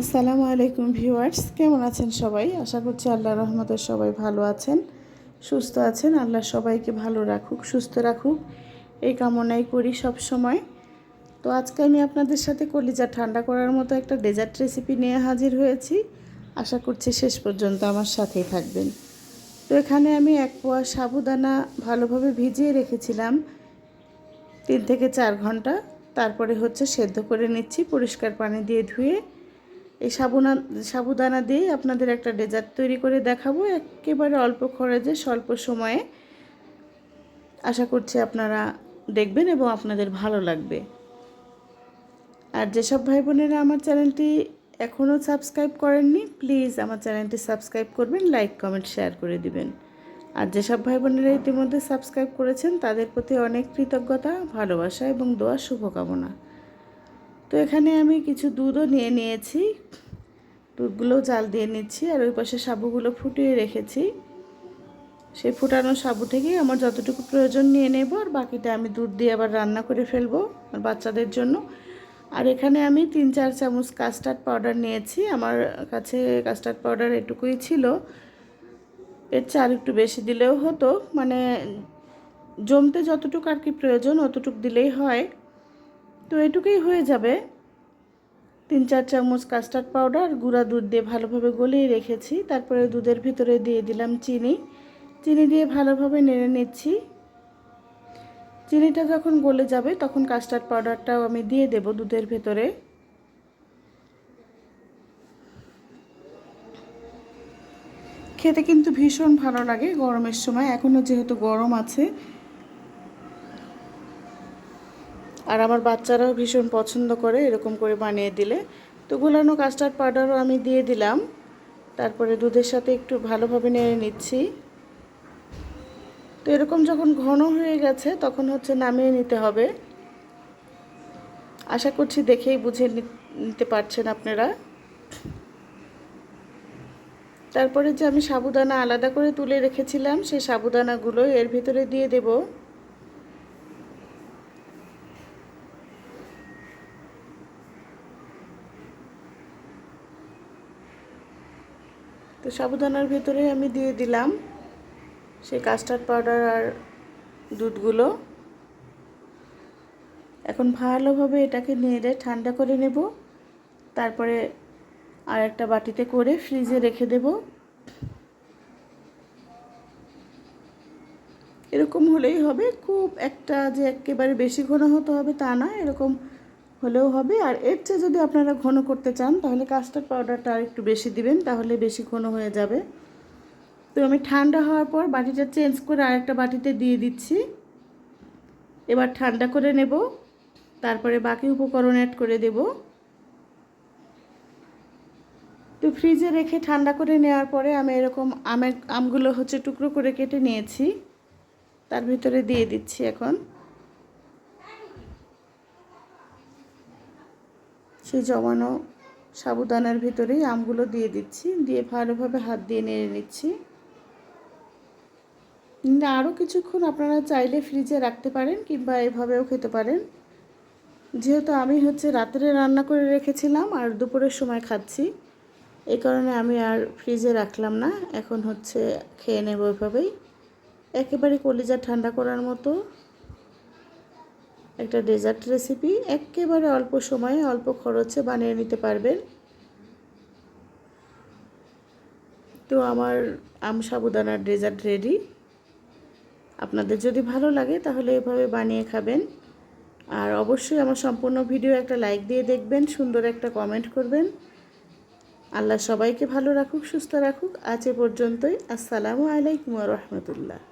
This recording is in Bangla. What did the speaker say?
আসসালামু আলাইকুম ভিউয়ার্স, কেমন আছেন সবাই? আশা করছি আল্লাহ রহমতের সবাই ভালো আছেন, সুস্থ আছেন। আল্লাহ সবাইকে ভালো রাখুক, সুস্থ রাখুক। এই কামনাই করি সব সময় তো আজকে আমি আপনাদের সাথে কলিজা ঠান্ডা করার মতো একটা ডেজার্ট রেসিপি নিয়ে হাজির হয়েছি। আশা করছি শেষ পর্যন্ত আমার সাথেই থাকবেন। তো এখানে আমি এক পোয়া সাবুদানা ভালোভাবে ভিজিয়ে রেখেছিলাম তিন থেকে চার ঘণ্টা। তারপরে হচ্ছে সেদ্ধ করে নিচ্ছি, পরিষ্কার পানি দিয়ে ধুয়ে এই সাবুনা, সাবুদানা দিয়ে আপনাদের একটা ডেজার্ট তৈরি করে দেখাবো। একেবারে অল্প খরচে, স্বল্প সময়ে। আশা করছি আপনারা দেখবেন এবং আপনাদের ভালো লাগবে। আর যেসব ভাই বোনেরা আমার চ্যানেলটি এখনও সাবস্ক্রাইব করেননি প্লিজ আমার চ্যানেলটি সাবস্ক্রাইব করবেন লাইক কমেন্ট শেয়ার করে দিবেন। আর যেসব ভাই বোনেরা ইতিমধ্যে সাবস্ক্রাইব করেছেন, তাদের প্রতি অনেক কৃতজ্ঞতা, ভালোবাসা এবং দোয়া, শুভকামনা। তো এখানে আমি কিছু দুধও নিয়ে নিয়েছি। দুধগুলো জাল দিয়ে নিচ্ছি আর ওই পাশে সাবুগুলো ফুটিয়ে রেখেছি। সেই ফুটানো সাবু থেকেই আমার যতটুকু প্রয়োজন নিয়ে নেব আর বাকিটা আমি দুধ দিয়ে আবার রান্না করে ফেলব আর বাচ্চাদের জন্য। আর এখানে আমি তিন চার চামচ কাস্টার্ড পাউডার নিয়েছি। আমার কাছে কাস্টার্ড পাউডার এটুকুই ছিল। এর চার একটু বেশি দিলেও হতো। মানে জমতে যতটুকু আর কি প্রয়োজন অতটুকু দিলেই হয়। তো এটুকুই হয়ে যাবে। তিন চার চামচ কাস্টার্ড পাউডার গুঁড়া দুধ দিয়ে ভালোভাবে গলিয়ে রেখেছি। তারপরে দুধের ভিতরে দিয়ে দিলাম চিনি। চিনি দিয়ে ভালোভাবে নেড়ে নিচ্ছি। চিনিটা যখন গলে যাবে, তখন কাস্টার্ড পাউডারটাও আমি দিয়ে দেব দুধের ভেতরে। খেতে কিন্তু ভীষণ ভালো লাগে গরমের সময়। এখনও যেহেতু গরম আছে আর আমার বাচ্চারাও ভীষণ পছন্দ করে, এরকম করে বানিয়ে দিলে। তো গুলানো কাস্টার্ড পাউডারও আমি দিয়ে দিলাম। তারপরে দুধের সাথে একটু ভালোভাবে নেড়ে নিচ্ছি। তো এরকম যখন ঘন হয়ে গেছে, তখন হচ্ছে নামিয়ে নিতে হবে। আশা করছি দেখেই বুঝে নিতে পারছেন আপনারা। তারপরে যে আমি সাবুদানা আলাদা করে তুলে রেখেছিলাম, সেই সাবুদানাগুলো এর ভিতরে দিয়ে দেবো। তো সাবুদানার ভেতরে আমি দিয়ে দিলাম সেই কাস্টার্ড পাউডার আর দুধগুলো। এখন ভালোভাবে এটাকে নেড়ে ঠান্ডা করে নেব। তারপরে আর একটা বাটিতে করে ফ্রিজে রেখে দেব। এরকম হলেই হবে। খুব একটা যে একেবারে বেশি ঘন হতে হবে তা না। এরকম হলেও হবে। আর এর চেয়ে যদি আপনারা ঘন করতে চান, তাহলে কাস্টার্ড পাউডারটা আর একটু বেশি দিবেন, তাহলে বেশি ঘন হয়ে যাবে। তো আমি ঠান্ডা হওয়ার পর বাটিটা চেঞ্জ করে আরেকটা বাটিতে দিয়ে দিচ্ছি। এবার ঠান্ডা করে নেব, তারপরে বাকি উপকরণ অ্যাড করে দেব। তো ফ্রিজে রেখে ঠান্ডা করে নেওয়ার পরে আমি এরকম আমের আমগুলো হচ্ছে টুকরো করে কেটে নিয়েছি। তার ভিতরে দিয়ে দিচ্ছি এখন। সেই জমানো সাবুদানার ভিতরেই আমগুলো দিয়ে দিচ্ছি। দিয়ে ভালোভাবে হাত দিয়ে নেড়ে নিচ্ছি। আরও কিছুক্ষণ আপনারা চাইলে ফ্রিজে রাখতে পারেন কিংবা এভাবেও খেতে পারেন। যেহেতু আমি হচ্ছে রাত্রে রান্না করে রেখেছিলাম আর দুপুরের সময় খাচ্ছি এই কারণে আমি আর ফ্রিজে রাখলাম না। এখন হচ্ছে খেয়ে নেব ওইভাবেই একেবারে কলিজা ঠান্ডা করার মতো একটা ডেজার্ট রেসিপি একেবারে অল্প সময়ে, অল্প খরচে বানিয়ে নিতে পারবেন। তো আমার আম সাবুদানার ডেজার্ট রেডি আপনাদের যদি ভালো লাগে, তাহলে এভাবে বানিয়ে খাবেন। আর অবশ্যই আমার সম্পূর্ণ ভিডিও একটা লাইক দিয়ে দেখবেন, সুন্দর একটা কমেন্ট করবেন। আল্লাহ সবাইকে ভালো রাখুক, সুস্থ রাখুক। আজ এ পর্যন্তই। আসসালামু আলাইকুম রহমতুল্লাহ।